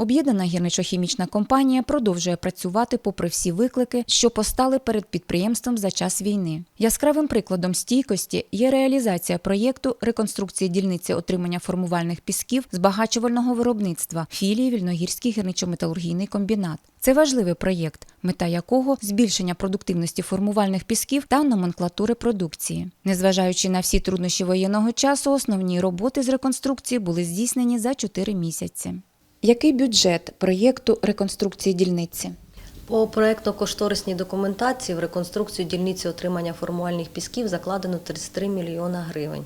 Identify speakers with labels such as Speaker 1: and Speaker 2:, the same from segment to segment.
Speaker 1: Об'єднана гірничо-хімічна компанія продовжує працювати попри всі виклики, що постали перед підприємством за час війни. Яскравим прикладом стійкості є реалізація проєкту реконструкції дільниці отримання формувальних пісків збагачувального виробництва філії Вільногірський гірничо-металургійний комбінат. Це важливий проєкт, мета якого збільшення продуктивності формувальних пісків та номенклатури продукції. Незважаючи на всі труднощі воєнного часу, основні роботи з реконструкції були здійснені за 4 місяці. Який бюджет проєкту реконструкції дільниці?
Speaker 2: По проектно-кошторисній документації в реконструкцію дільниці отримання формувальних пісків закладено 33 мільйона гривень.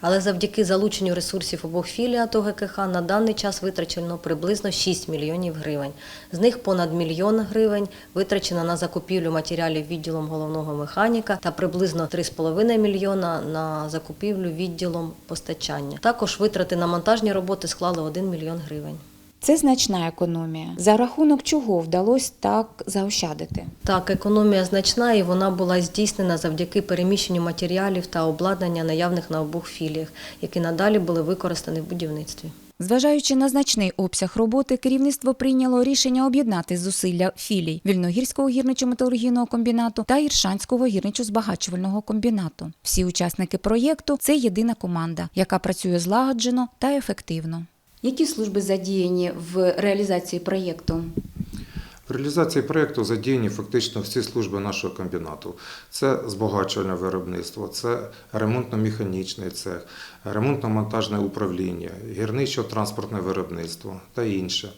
Speaker 2: Але завдяки залученню ресурсів обох філій АТО ГКХ на даний час витрачено приблизно 6 мільйонів гривень. З них понад мільйон гривень витрачено на закупівлю матеріалів відділом головного механіка та приблизно 3,5 мільйона на закупівлю відділом постачання. Також витрати на монтажні роботи склали 1 мільйон гривень.
Speaker 1: Це значна економія. За рахунок чого вдалося так заощадити?
Speaker 2: Так, економія значна і вона була здійснена завдяки переміщенню матеріалів та обладнання наявних на обох філіях, які надалі були використані в будівництві.
Speaker 1: Зважаючи на значний обсяг роботи, керівництво прийняло рішення об'єднати зусилля філій Вільногірського гірничо-металургійного комбінату та Іршанського гірничо-збагачувального комбінату. Всі учасники проєкту це єдина команда, яка працює злагоджено та ефективно. Які служби задіяні в реалізації проєкту?
Speaker 3: В реалізації проєкту задіяні фактично всі служби нашого комбінату. Це збагачувальне виробництво, це ремонтно-механічний цех, ремонтно-монтажне управління, гірничо-транспортне виробництво та інше.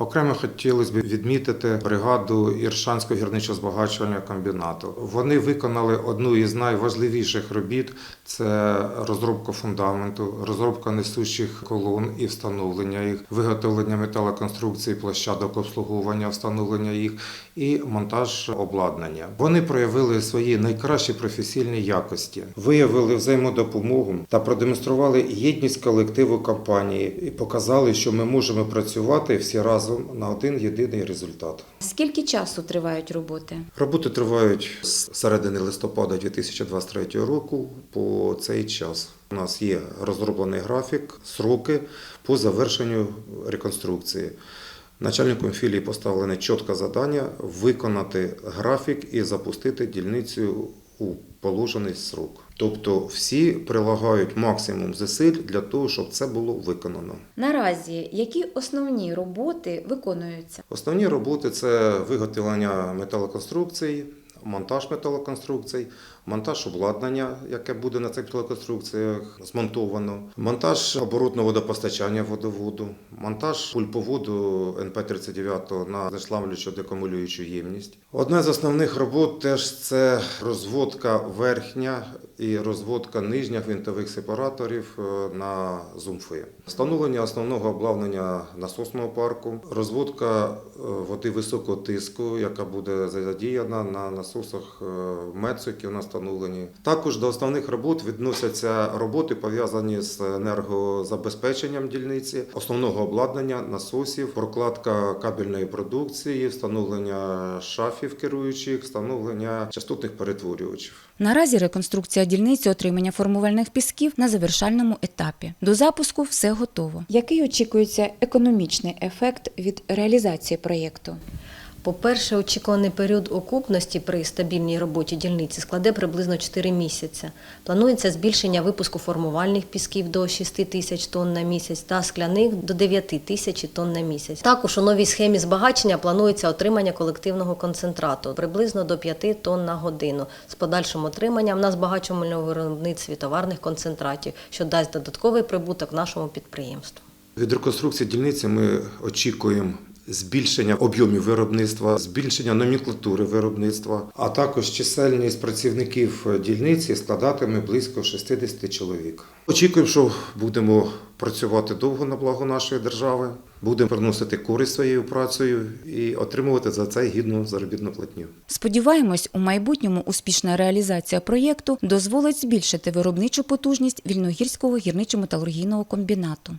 Speaker 3: Окремо хотілося б відмітити бригаду Іршанського гірничо-збагачувального комбінату. Вони виконали одну із найважливіших робіт це розробка фундаменту, розробка несучих колон і встановлення їх, виготовлення металоконструкції, площадок обслуговування, встановлення їх і монтаж обладнання. Вони проявили свої найкращі професійні якості, виявили взаємодопомогу та продемонстрували єдність колективу компанії і показали, що ми можемо працювати всі разом на один єдиний результат.
Speaker 1: Скільки часу тривають роботи?
Speaker 3: Роботи тривають з середини листопада 2023 року по цей час. У нас є розроблений графік, сроки по завершенню реконструкції. Начальником філії поставлене чітке завдання виконати графік і запустити дільницю у положений срок. Тобто всі прилагають максимум зусиль для того, щоб це було виконано.
Speaker 1: Наразі які основні роботи виконуються?
Speaker 3: Основні роботи це виготовлення металоконструкцій, монтаж металоконструкцій, монтаж обладнання, яке буде на цих металоконструкціях змонтовано, монтаж оборотного водопостачання водоводу, монтаж пульповоду НП-39 на зашлавлюючу декумулюючу ємність. Одна з основних робот теж це розводка верхня і розводка нижніх винтових сепараторів е, на зумфи. Встановлення основного обладнання насосного парку, розводка е, води високого тиску, яка буде задіяна на насосах е, МЕЦу, які у нас встановлені. Також до основних робот відносяться роботи, пов'язані з енергозабезпеченням дільниці, основного обладнання, насосів, прокладка кабельної продукції, встановлення шафів керуючих, встановлення частотних перетворювачів.
Speaker 1: Наразі реконструкція дільниці отримання формувальних пісків на завершальному етапі. До запуску все готово. Який очікується економічний ефект від реалізації проєкту?
Speaker 2: По-перше, очікуваний період окупності при стабільній роботі дільниці складе приблизно 4 місяці. Планується збільшення випуску формувальних пісків до 6 тисяч тонн на місяць та скляних до 9 тисяч тонн на місяць. Також у новій схемі збагачення планується отримання колективного концентрату приблизно до 5 тонн на годину з подальшим отриманням на збагачувальному виробництві товарних концентратів, що дасть додатковий прибуток нашому підприємству.
Speaker 3: Від реконструкції дільниці ми очікуємо збільшення об'ємів виробництва, збільшення номенклатури виробництва, а також чисельність працівників дільниці складатиме близько 60 чоловік. Очікуємо, що будемо працювати довго на благо нашої держави, будемо приносити користь своєю працею і отримувати за це гідну заробітну платню.
Speaker 1: Сподіваємось, у майбутньому успішна реалізація проєкту дозволить збільшити виробничу потужність Вільногірського гірничо-металургійного комбінату.